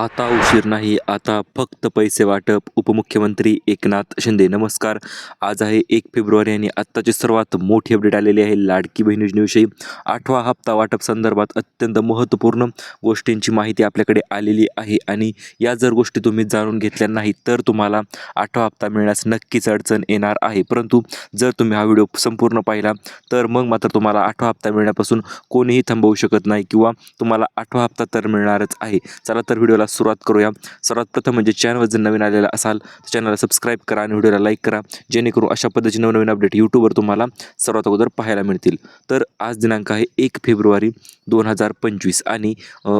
आता उशीर नाही आता फक्त पैसे वाटप. उपमुख्यमंत्री एकनाथ शिंदे नमस्कार. आज आहे एक फेब्रुवारी आणि आत्ताची सर्वात मोठी अपडेट आलेली आहे लाडकी बहीण योजनेविषयी आठवा हप्ता वाटप संदर्भात अत्यंत महत्त्वपूर्ण गोष्टींची माहिती आपल्याकडे आलेली आहे आणि या जर गोष्टी तुम्ही जाणून घेतल्या नाही तर तुम्हाला आठवा हप्ता मिळण्यास नक्कीच अडचण येणार आहे. परंतु जर तुम्ही हा व्हिडिओ संपूर्ण पाहिला तर मग मात्र तुम्हाला आठवा हप्ता मिळण्यापासून कोणीही थांबवू शकत नाही किंवा तुम्हाला आठवा हप्ता तर मिळणारच आहे. चला तर व्हिडिओला सुरुवात करूया. सर्वात प्रथम म्हणजे चॅनलवर जर नवीन आलेला असाल तर चॅनलला सबस्क्राईब करा आणि व्हिडिओला लाईक करा. जेणेकरून अशा पद्धतीचे नवनवीन अपडेट यूट्यूबवर तुम्हाला सर्वात अगोदर पाहायला मिळतील. तर आज दिनांक आहे एक फेब्रुवारी दोन हजार पंचवीस आणि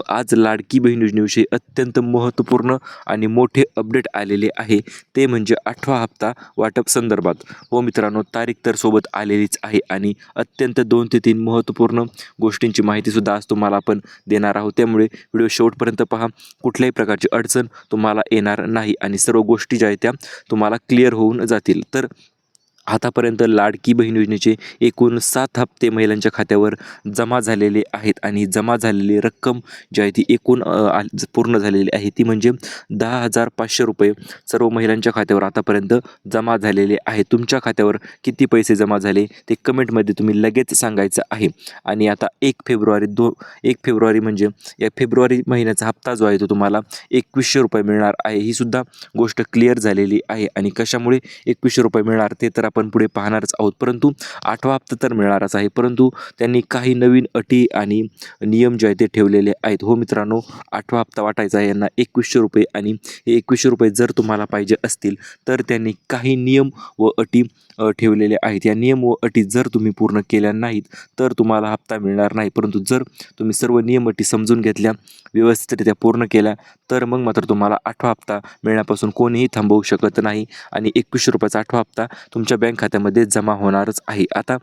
आज लाडकी बहीण योजनेविषयी अत्यंत महत्त्वपूर्ण आणि मोठे अपडेट आलेले आहे. ते म्हणजे आठवा हप्ता वाटप संदर्भात. हो मित्रांनो तारीख तर सोबत आलेलीच आहे आणि अत्यंत दोन ते तीन महत्त्वपूर्ण गोष्टींची माहितीसुद्धा आज तुम्हाला आपण देणार आहोत. त्यामुळे व्हिडिओ शेवटपर्यंत पहा. कुठल्याही प्रकारची अडचण तुम्हाला येणार नाही आणि सर्व गोष्टी ज्या आहेत त्या तुम्हाला क्लिअर होऊन जातील. तर आतापर्यंत लाडकी बहीण योजनेचे एकूण सात हप्ते महिलांच्या खात्यावर जमा झालेले आहेत आणि जमा झालेली रक्कम जी आहे ती एकूण पूर्ण झालेली आहे. ती म्हणजे दहा हजार पाचशे रुपये सर्व महिलांच्या खात्यावर आतापर्यंत जमा झालेले आहे. तुमच्या खात्यावर किती पैसे जमा झाले ते कमेंटमध्ये तुम्ही लगेच सांगायचं आहे. आणि आता एक फेब्रुवारी दो एक फेब्रुवारी म्हणजे या फेब्रुवारी महिन्याचा हप्ता जो आहे तो तुम्हाला एकवीसशे रुपये मिळणार आहे. ही सुद्धा गोष्ट क्लिअर झालेली आहे. आणि कशामुळे एकवीसशे रुपये मिळणार ते तर आपण पुढे पाहणारच आहोत. परंतु आठवा हप्ता तर मिळणारच आहे. परंतु त्यांनी काही नवीन अटी आणि नियम जे आहे ते ठेवलेले आहेत. हो मित्रांनो आठवा हप्ता वाटायचा आहे यांना एकवीसशे रुपये आणि हे एकवीसशे रुपये जर तुम्हाला पाहिजे असतील तर त्यांनी काही नियम व अटी ठेवलेल्या आहेत. या नियम व अटी जर तुम्ही पूर्ण केल्या नाहीत तर तुम्हाला हप्ता मिळणार नाही. परंतु जर तुम्ही सर्व नियम अटी समजून घेतल्या व्यवस्थितरित्या पूर्ण केल्या तर मग मात्र तुम्हाला आठवा हप्ता मिळण्यापासून कोणीही थांबवू शकत नाही. आणि एकवीसशे रुपयाचा आठवा हप्ता तुमच्या बँक खात्यामध्ये जमा होणारच आहे. आता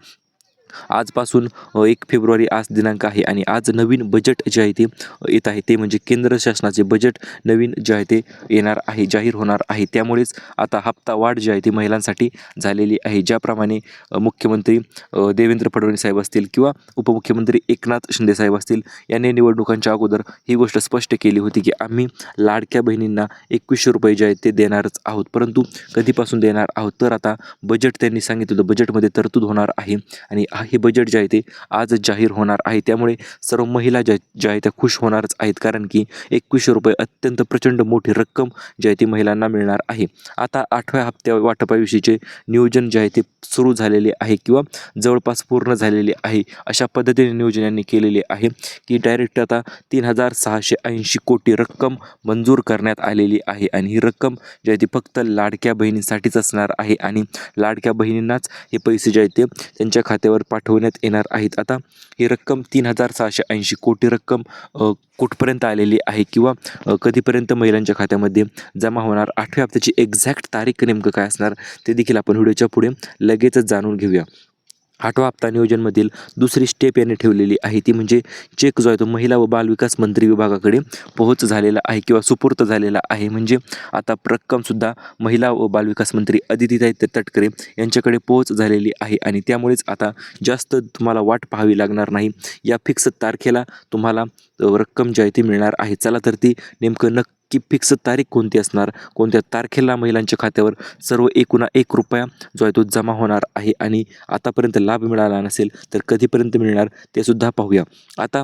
आजपासून एक फेब्रुवारी आज दिनांक आहे आणि आज नवीन बजेट जे आहे ते येत आहे ते म्हणजे केंद्र शासनाचे बजेट नवीन जे आहे ते येणार आहे जाहीर होणार आहे. त्यामुळेच आता हप्ता वाढ जी आहे ती महिलांसाठी झालेली आहे. ज्याप्रमाणे मुख्यमंत्री देवेंद्र फडणवीस साहेब असतील किंवा उपमुख्यमंत्री एकनाथ शिंदे साहेब असतील यांनी निवडणुकांच्या अगोदर ही गोष्ट स्पष्ट केली होती की आम्ही लाडक्या बहिणींना एकवीसशे रुपये जे आहेत ते देणारच आहोत. परंतु कधीपासून देणार आहोत? तर आता बजेट त्यांनी सांगितलं होतं. बजेटमध्ये तरतूद होणार आहे आणि हा- हे बजेट जे आहे ते आज जाहीर होणार आहे. त्यामुळे सर्व महिला ज्या ज्या आहेत त्या खुश होणारच आहेत. कारण की एकवीसशे रुपये अत्यंत प्रचंड मोठी रक्कम जी आहे ती महिलांना मिळणार आहे. आता आठव्या हप्त्या वाटपाविषयीचे नियोजन जे आहे ते सुरू झालेले आहे किंवा जवळपास पूर्ण झालेले आहे. अशा पद्धतीने नियोजन यांनी केलेले आहे की डायरेक्ट आता तीन हजार सहाशे ऐंशी कोटी रक्कम मंजूर करण्यात आलेली आहे. आणि ही रक्कम जी आहे ती फक्त लाडक्या बहिणींसाठीच असणार आहे. आणि लाडक्या बहिणींनाच हे पैसे जे आहेत ते त्यांच्या खात्यावर पाठवण्यात येणार आहेत. आता ही रक्कम तीन हजार सहाशे ऐंशी कोटी रक्कम कुठपर्यंत आलेली आहे किंवा कधीपर्यंत महिलांच्या खात्यामध्ये जमा होणार? आठव्या हप्त्याची एक्झॅक्ट तारीख नेमकं काय असणार? ते देखील आपण व्हिडिओच्या पुढे लगेचच जाणून घेऊया. आठवा हप्ता नियोजनमधील दुसरी स्टेप यांनी ठेवलेली आहे. ती म्हणजे चेक जो आहे तो महिला व बालविकास मंत्री विभागाकडे पोहोच झालेला आहे किंवा सुपूर्त झालेला आहे. म्हणजे आता रक्कमसुद्धा महिला व बालविकास मंत्री अदितीताई तटकरे यांच्याकडे पोहोच झालेली आहे आणि त्यामुळेच आता जास्त तुम्हाला वाट पाहावी लागणार नाही. या फिक्स तारखेला तुम्हाला रक्कम जी आहे ती मिळणार आहे. चला तर ती नेमकं नक्की फिक्स तारीख कोणती असणार? कोणत्या तारखेला महिलांच्या खात्यावर सर्व एकूणा एक रुपया जो आहे तो जमा होणार आहे आणि आतापर्यंत लाभ मिळाला नसेल तर कधीपर्यंत मिळणार ते सुद्धा पाहूया. आता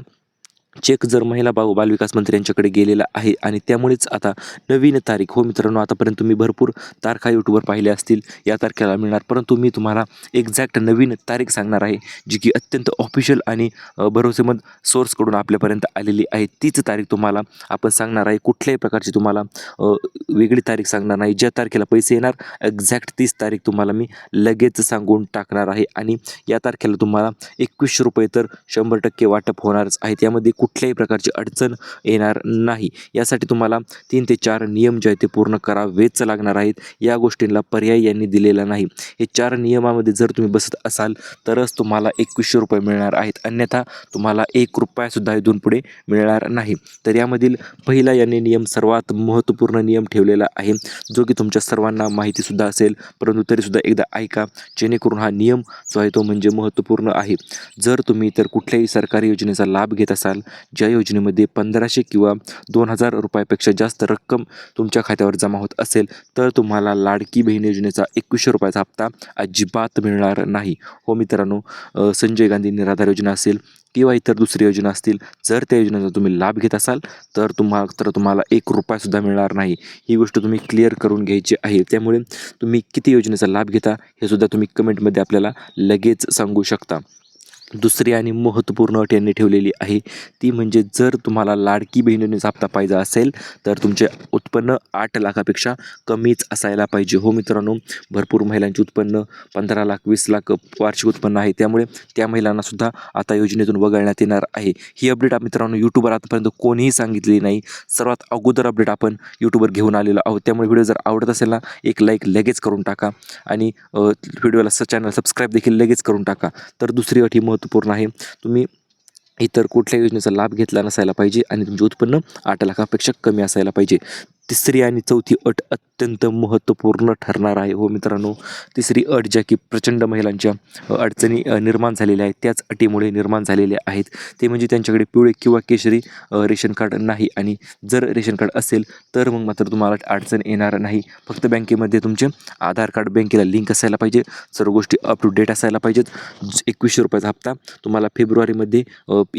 चेक जर महिला बा बालविकास मंत्र्यांच्याकडे गेलेला आहे आणि त्यामुळेच आता नवीन तारीख. हो मित्रांनो आतापर्यंत तुम्ही भरपूर तारखा यूट्यूबवर पाहिल्या असतील. या तारखेला मिळणार. परंतु मी तुम्हाला एक्झॅक्ट नवीन तारीख सांगणार आहे जी की अत्यंत ऑफिशियल आणि भरोसेमंद सोर्सकडून आपल्यापर्यंत आलेली आहे. तीच तारीख तुम्हाला आपण सांगणार आहे. कुठल्याही प्रकारची तुम्हाला वेगळी तारीख सांगणार नाही. ज्या तारखेला पैसे येणार एक्झॅक्ट तीच तारीख तुम्हाला मी लगेच सांगून टाकणार आहे. आणि या तारखेला तुम्हाला एकवीसशे रुपये तर शंभर टक्के वाटप होणारच आहे. त्यामध्ये कुठ कुठल्याही प्रकारची अडचण येणार नाही. यासाठी तुम्हाला तीन ते चार नियम जे आहेत ते पूर्ण करावेच लागणार आहेत. या गोष्टींना पर्याय यांनी दिलेला नाही. हे चार नियमामध्ये जर तुम्ही बसत असाल तरच तुम्हाला एकवीसशे रुपये मिळणार आहेत. अन्यथा तुम्हाला एक रुपयासुद्धा इथून पुढे मिळणार नाही. तर यामधील पहिला यांनी नियम सर्वात महत्त्वपूर्ण नियम ठेवलेला आहे. जो की तुमच्या सर्वांना माहितीसुद्धा असेल परंतु तरीसुद्धा एकदा ऐका. जेणेकरून हा नियम जो आहे तो म्हणजे महत्त्वपूर्ण आहे. जर तुम्ही तर कुठल्याही सरकारी योजनेचा लाभ घेत असाल ज्या योजनेमध्ये पंधराशे किंवा दोन हजार रुपयापेक्षा जास्त रक्कम तुमच्या खात्यावर जमा होत असेल तर तुम्हाला लाडकी बहीण योजनेचा एकवीसशे रुपयाचा हप्ता अजिबात मिळणार नाही. हो मित्रांनो संजय गांधी निराधार योजना असेल किंवा इतर दुसरी योजना असतील जर त्या योजनेचा तुम्ही लाभ घेत असाल तर तुम्हा तर तुम्हाला एक रुपयासुद्धा मिळणार नाही. ही गोष्ट तुम्ही क्लिअर करून घ्यायची आहे. त्यामुळे तुम्ही किती योजनेचा लाभ घेता हे सुद्धा तुम्ही कमेंटमध्ये आपल्याला लगेच सांगू शकता. दुसरी आणि महत्त्वपूर्ण अट यांनी ठेवलेली आहे. ती म्हणजे जर तुम्हाला लाडकी बहिणीनेच हप्ता पाहिजे असेल तर तुमचे उत्पन्न आठ लाखापेक्षा कमीच असायला पाहिजे. हो मित्रांनो भरपूर महिलांचे उत्पन्न पंधरा लाख वीस लाख वार्षिक उत्पन्न आहे. त्यामुळे त्या महिलांनासुद्धा आता योजनेतून वगळण्यात येणार आहे. ही अपडेट मित्रांनो यूट्यूबवर आतापर्यंत कोणीही सांगितलेली नाही. सर्वात अगोदर अपडेट आपण यूट्यूबवर घेऊन आलेलो आहोत. त्यामुळे व्हिडिओ जर आवडत असेल ना एक लाईक लगेच करून टाका. आणि व्हिडिओला स चॅनल सबस्क्राईब देखील लगेच करून टाका. तर दुसरी अट ही महत्त्वपूर्ण आहे. तुम्ही इतर कुठल्या योजनेचा लाभ घेतला नसायला पाहिजे आणि तुमचे उत्पन्न आठ लाखापेक्षा कमी असायला पाहिजे. तिसरी आणि चौथी अट अत्यंत महत्त्वपूर्ण ठरणार आहे. हो मित्रांनो तिसरी अट ज्या की प्रचंड महिलांच्या अडचणी निर्माण झालेल्या आहेत त्याच अटीमुळे निर्माण झालेल्या आहेत. ते म्हणजे त्यांच्याकडे पिवळे किंवा केशरी रेशन कार्ड नाही आणि जर रेशन कार्ड असेल तर मग मात्र तुम्हाला अडचण येणार नाही. फक्त बँकेमध्ये तुमचे आधार कार्ड बँकेला लिंक असायला पाहिजे. सर्व गोष्टी अप टू डेट असायला पाहिजेत. एकवीसशे रुपयाचा हप्ता तुम्हाला फेब्रुवारीमध्ये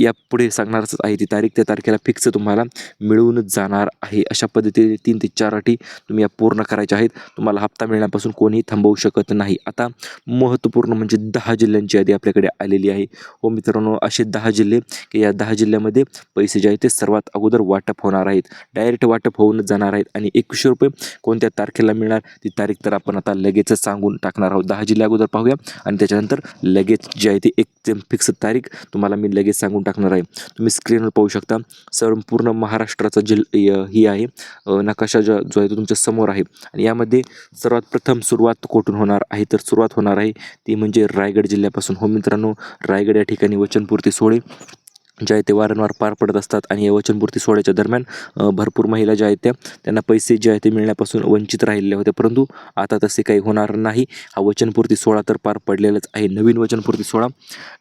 यापुढे सांगणारच आहे. ती तारीख त्या तारखेला फिक्स तुम्हाला मिळूनच जाणार आहे. अशा पद्धतीने तीन ते चार अटी तुम्ही या पूर्ण करायच्या आहेत. तुम्हाला हप्ता मिळण्यापासून कोणीही थांबवू शकत नाही. आता महत्त्वपूर्ण म्हणजे दहा जिल्ह्यांची यादी आपल्याकडे आलेली आहे. हो मित्रांनो असे दहा जिल्हे की या दहा जिल्ह्यामध्ये पैसे जे आहेत ते सर्वात अगोदर वाटप होणार आहेत. डायरेक्ट वाटप होऊनच जाणार आहेत आणि एकवीसशे रुपये कोणत्या तारखेला मिळणार ती तारीख तर आपण आता लगेचच सांगून टाकणार आहोत. दहा जिल्हे अगोदर पाहूया आणि त्याच्यानंतर लगेच जे आहे ते एक फिक्स तारीख तुम्हाला मी लगेच सांगून टाकणार आहे. तुम्ही स्क्रीनवर पाहू शकता संपूर्ण महाराष्ट्राचा जिल य- ही आहे. नकाशा जो जो आहे तो तुमच्यासमोर आहे. आणि यामध्ये सर्वात प्रथम सुरुवात कोठून होणार आहे? तर सुरुवात होणार आहे ती म्हणजे रायगड जिल्ह्यापासून. हो मित्रांनो रायगड या ठिकाणी वचनपूर्ती सोहळे. ज्या आहेत ते वारंवार पार पडत असतात आणि या वचनपूर्ती सोहळ्याच्या दरम्यान भरपूर महिला ज्या आहेत त्या त्यांना पैसे जे आहेत ते मिळण्यापासून वंचित राहिलेले होते. परंतु आता तसे काही होणार नाही. हा वचनपूर्ती सोहळा तर पार पडलेलाच आहे. नवीन वचनपूर्ती सोहळा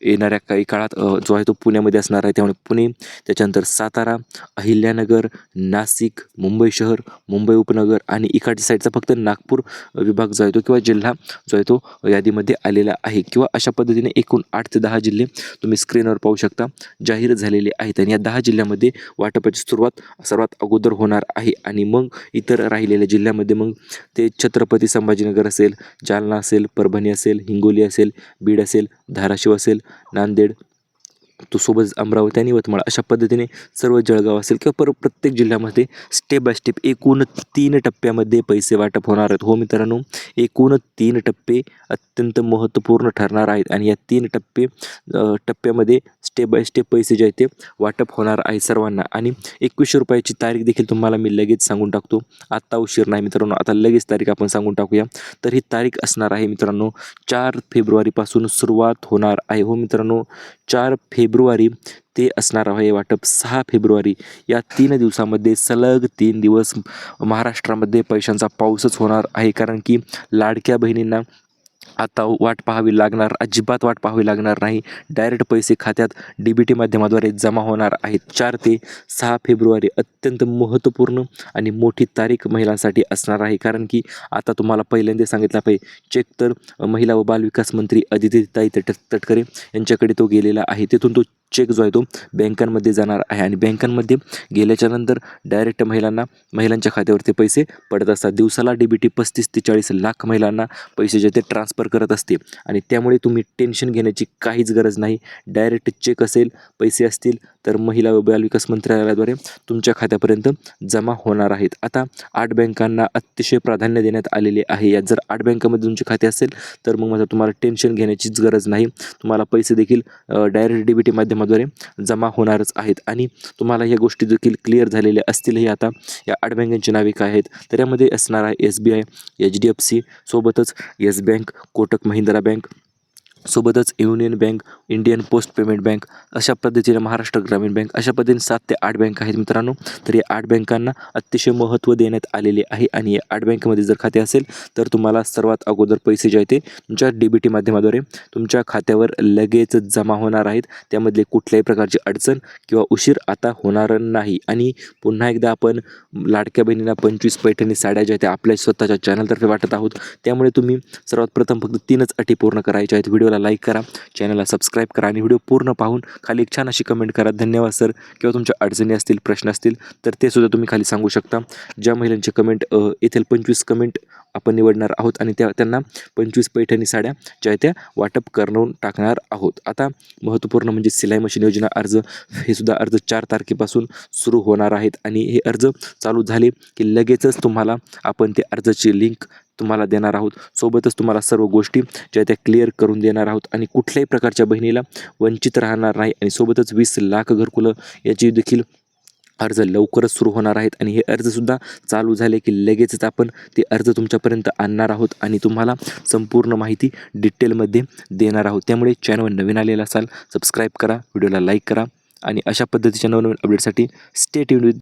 येणाऱ्या काही काळात जो आहे तो पुण्यामध्ये असणार आहे. त्यामुळे पुणे त्याच्यानंतर सातारा अहिल्यानगर नाशिक मुंबई शहर मुंबई उपनगर आणि इकडच्या साईडचा फक्त नागपूर विभाग जो आहे तो किंवा जिल्हा जो आहे तो यादीमध्ये आलेला आहे. किंवा अशा पद्धतीने एकूण आठ ते दहा जिल्हे तुम्ही स्क्रीनवर पाहू शकता. जाहीर झालेले आहेत आणि या दहा जिल्ह्यामध्ये वाटपाची सुरुवात सर्वात अगोदर होणार आहे. आणि मग इतर राहिलेल्या जिल्ह्यामध्ये मग ते छत्रपती संभाजीनगर असेल जालना असेल परभणी असेल हिंगोली असेल बीड असेल धाराशिव असेल नांदेड तो सोबत अमरावती आणि यवतमाळ अशा पद्धतीने सर्व जळगाव असेल किंवा पर प्रत्येक जिल्ह्यामध्ये स्टेप बाय स्टेप एकूण तीन टप्प्यामध्ये पैसे वाटप होणार आहेत. हो मित्रांनो एकूण तीन टप्पे अत्यंत महत्त्वपूर्ण ठरणार आहेत आणि या तीन टप्पे टप्प्यामध्ये स्टेप बाय स्टेप पैसे जे आहेत ते वाटप होणार आहे सर्वांना. आणि एकवीसशे रुपयाची तारीख देखील तुम्हाला मी लगेच सांगून टाकतो. आत्ता उशीर नाही मित्रांनो आता लगेच तारीख आपण सांगून टाकूया. तर ही तारीख असणार आहे मित्रांनो चार फेब्रुवारीपासून सुरुवात होणार आहे. हो मित्रांनो चार फेब्रुवारी ते असणार आहे वाटप सहा फेब्रुवारी. या तीन दिवसामध्ये सलग तीन दिवस महाराष्ट्रामध्ये पैशांचा पाऊसच होणार आहे कारण की लाडक्या बहिणींना आता वाट पाहावी लागणार अजिबात वाट पाहावी लागणार नाही. डायरेक्ट पैसे खात्यात डी बी टी माध्यमाद्वारे जमा होणार आहेत. चार ते सहा फेब्रुवारी अत्यंत महत्त्वपूर्ण आणि मोठी तारीख महिलांसाठी असणार आहे. कारण की आता तुम्हाला पहिल्यांदा सांगितलं पाहिजे चेक तर महिला व बालविकास मंत्री अदितीताई तट तटकरे यांच्याकडे तो गेलेला आहे. तिथून तो चेक जो आहे तो बँकांमध्ये जाणार आहे. आणि बँकांमध्ये गेल्याच्यानंतर डायरेक्ट महिलांना महिलांच्या खात्यावरती पैसे पडत असतात. दिवसाला डी बी टी पस्तीस ते चाळीस लाख महिलांना पैसे जे ते ट्रान्सफर करत असते. आणि त्यामुळे तुम्ही टेन्शन घेण्याची काहीच गरज नाही. डायरेक्ट चेक असेल पैसे असतील तर महिला व बालविकास मंत्रालयाद्वारे तुमच्या खात्यापर्यंत जमा होणार आहेत. आता आठ बँकांना अतिशय प्राधान्य देण्यात आलेले आहे. यात जर आठ बँकामध्ये तुमचे खाते असेल तर मग माझं तुम्हाला टेन्शन घेण्याचीच गरज नाही. तुम्हाला पैसे देखील डायरेक्ट डी बी टी माध्यमाद्वारे जमा होणारच आहेत. आणि तुम्हाला या गोष्टी देखील क्लिअर झालेल्या असतीलही आता या आठ बँकांची नावे काय आहेत? तर यामध्ये असणार आहे S B I H D F C सोबतच Yes Bank Kotak Mahindra Bank सोबतच Union Bank Indian Post Payment Bank अशा पद्धतीने महाराष्ट्र ग्रामीण बँक अशा पद्धतीने सात ते आठ बँक आहेत मित्रांनो. तर या आठ बँकांना अतिशय महत्त्व देण्यात आलेले आहे आणि या आठ बँकेमध्ये जर खाते असेल तर तुम्हाला सर्वात अगोदर पैसे जे आहेत ते तुमच्या डी बी टी माध्यमाद्वारे तुमच्या खात्यावर लगेच जमा होणार आहेत. त्यामधले कुठल्याही प्रकारची अडचण किंवा उशीर आता होणार नाही. आणि पुन्हा एकदा आपण लाडक्या बहिणींना पंचवीस पैठणी साड्या ज्या आहेत त्या आपल्या स्वतःच्या चॅनलतर्फे वाटत आहोत. त्यामुळे तुम्ही सर्वात प्रथम फक्त तीनच अटी पूर्ण करायच्या आहेत. व्हिडिओ व्हिडिओला लाईक करा चॅनलला सबस्क्राईब करा आणि व्हिडिओ पूर्ण पाहून खाली एक छान अशी कमेंट करा धन्यवाद सर. किंवा तुमच्या अडचणी असतील प्रश्न असतील तर ते सुद्धा तुम्ही खाली सांगू शकता. ज्या महिलांचे कमेंट येथील पंचवीस कमेंट आपण निवडणार आहोत आणि त्या त्यांना पंचवीस पैठणी साड्या ज्या त्या वाटप करून टाकणार आहोत. आता महत्त्वपूर्ण म्हणजे सिलाई मशीन योजना अर्ज हे सुद्धा अर्ज चार तारखेपासून सुरू होणार आहेत आणि हे अर्ज चालू झाले की लगेचच तुम्हाला आपण ते अर्जाची लिंक तुम्हाला देणार आहोत. सोबतच तुम्हाला सर्व गोष्टी ज्या त्या क्लिअर करून देणार आहोत आणि कुठल्याही प्रकारच्या बहिणीला वंचित राहणार नाही आणि सोबतच वीस लाख घरकुलं याची देखील अर्ज लवकरच सुरू होणार आहेत आणि हे अर्जसुद्धा चालू झाले की लगेचच आपण ते अर्ज तुमच्यापर्यंत आणणार आहोत आणि तुम्हाला संपूर्ण माहिती डिटेलमध्ये देणार आहोत. त्यामुळे चॅनल नवीन आलेला असाल सबस्क्राईब करा व्हिडिओला लाईक करा आणि अशा पद्धतीच्या नवनवीन अपडेटसाठी स्टेट विथ